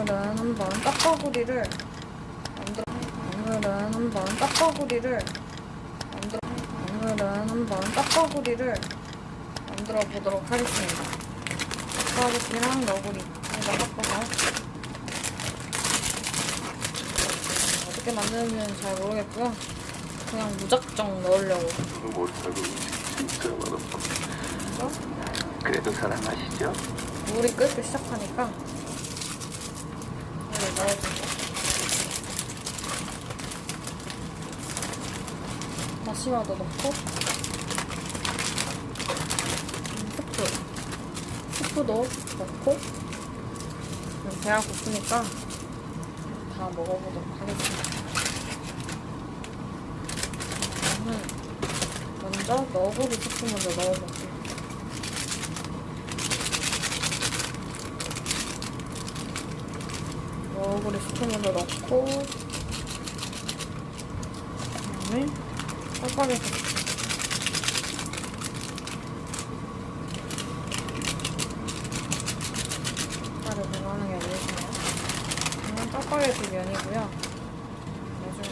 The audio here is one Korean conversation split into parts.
오늘은 한번 떡버구리를 만들어 오늘은 한번 만들어 오늘은 한번 떡버구리를 만들어 보도록 하겠습니다. 떡버구리랑 너구리 여기다 섞어서 어떻게 만드는지는 잘 모르겠고요. 그냥 무작정 넣으려고. 못하고 진짜 그래서 그래도 사랑하시죠? 물이 끓기 시작하니까 다시마도 넣고 음, 스프 스프도 넣고 그럼 배가 고프니까 다 먹어보도록 하겠습니다. 저는 먼저 너구리 스프 먼저 넣어볼게요 스프 먼저 넣고 그다음에 짜파게티 짜를 들어가는 게 아니잖아요. 이건 짜파게티 면이고요. 나중에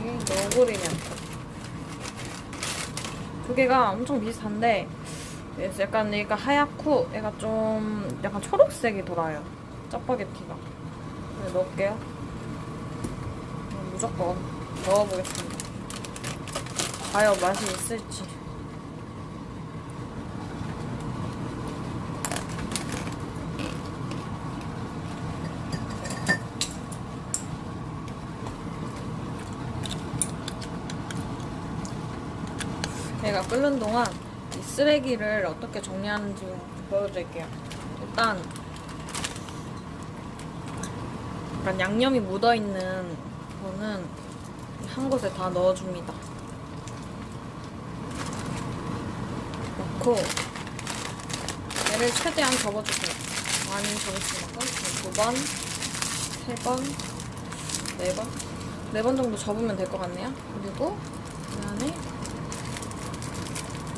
이게 너구리 면. 두 개가 엄청 비슷한데 약간 얘가 하얗고 얘가 좀 약간 초록색이 돌아요. 짜파게티가. 네, 넣을게요. 그럼 무조건 넣어보겠습니다. 과연 맛이 있을지. 얘가 끓는 동안 이 쓰레기를 어떻게 정리하는지 보여드릴게요. 일단 약간 양념이 묻어있는 거는 한 곳에 다 넣어줍니다. 넣고 얘를 최대한 접어주세요. 많이 접으시면 두 번, 세 번, 네 번, 네 번 정도 접으면 될 것 같네요. 그리고 그 안에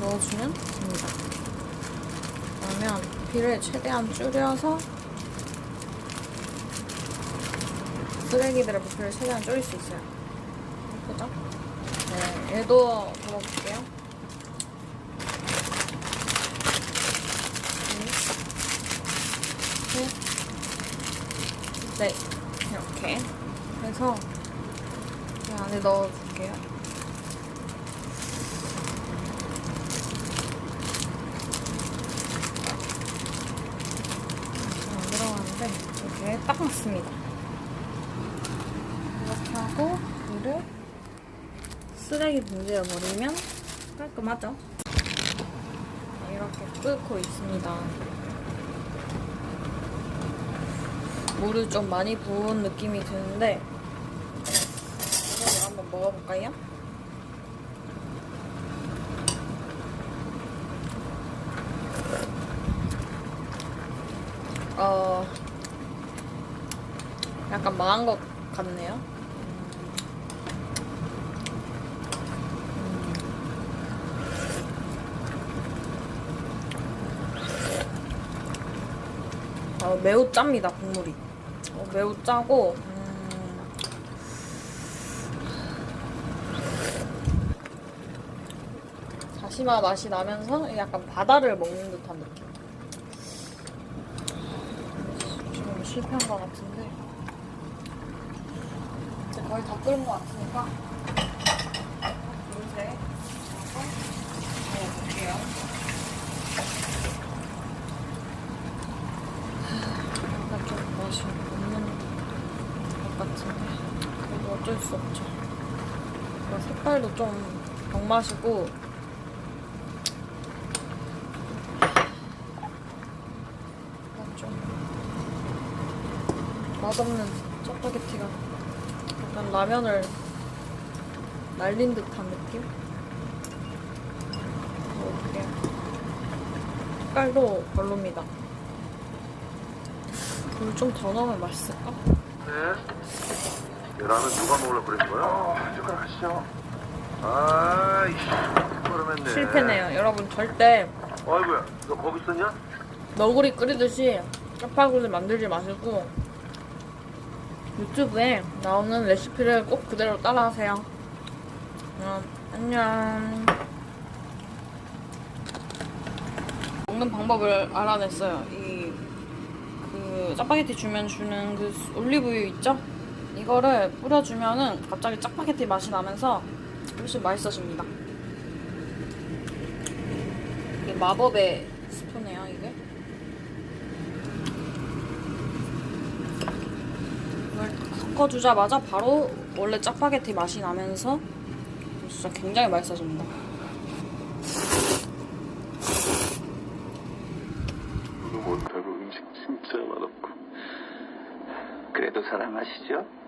넣어주면 됩니다. 그러면 부피를 최대한 줄여서 쓰레기들의 부피를 최대한 줄일 수 있어요. 예쁘죠? 네, 얘도 넣어볼게요. 둘, 셋, 네, 이렇게. 그래서 이 안에 넣어줄게요. 안 들어가는데 이렇게 딱 맞습니다. 하고 물을 쓰레기 봉지에 버리면 깔끔하죠? 이렇게 끓고 있습니다. 물을 좀 많이 부은 느낌이 드는데 이거 한번 먹어볼까요? 어 약간 망한 것 같네요. 어, 매우 짭니다 국물이. 어, 매우 짜고 음, 다시마 맛이 나면서 약간 바다를 먹는 듯한 느낌. 지금 실패한 것 같은데 이제 거의 다 끓은 것 같으니까 물에 넣어볼게요. 약간 좀 맛이 없는 것 같은데 그래도 어쩔 수 없죠. 색깔도 좀 병맛이고 좀 맛없는 짜파게티가 약간 라면을 날린 듯한 느낌? 먹어볼게요. 색깔도 별로입니다. 물 좀 더 넣으면 맛있을까? 네. 라면 누가 먹으려고 그러는 거야? 어, 숟가락 하시죠. 아이씨, 그러면네. 실패네요. 여러분 절대 아이고야, 너 거기 있었냐? 너구리 끓이듯이 짜파구리 만들지 마시고 유튜브에 나오는 레시피를 꼭 그대로 따라하세요. 그럼 안녕. 먹는 방법을 알아냈어요. 이 그 짜파게티 주면 주는 그 올리브유 있죠? 이거를 뿌려주면은 갑자기 짜파게티 맛이 나면서 훨씬 맛있어집니다. 이게 마법의 스프네요, 이게. 이걸 섞어주자마자 바로 원래 짜파게티 맛이 나면서 진짜 굉장히 맛있어집니다. 못하고 음식 진짜 맛없고 그래도 사랑하시죠?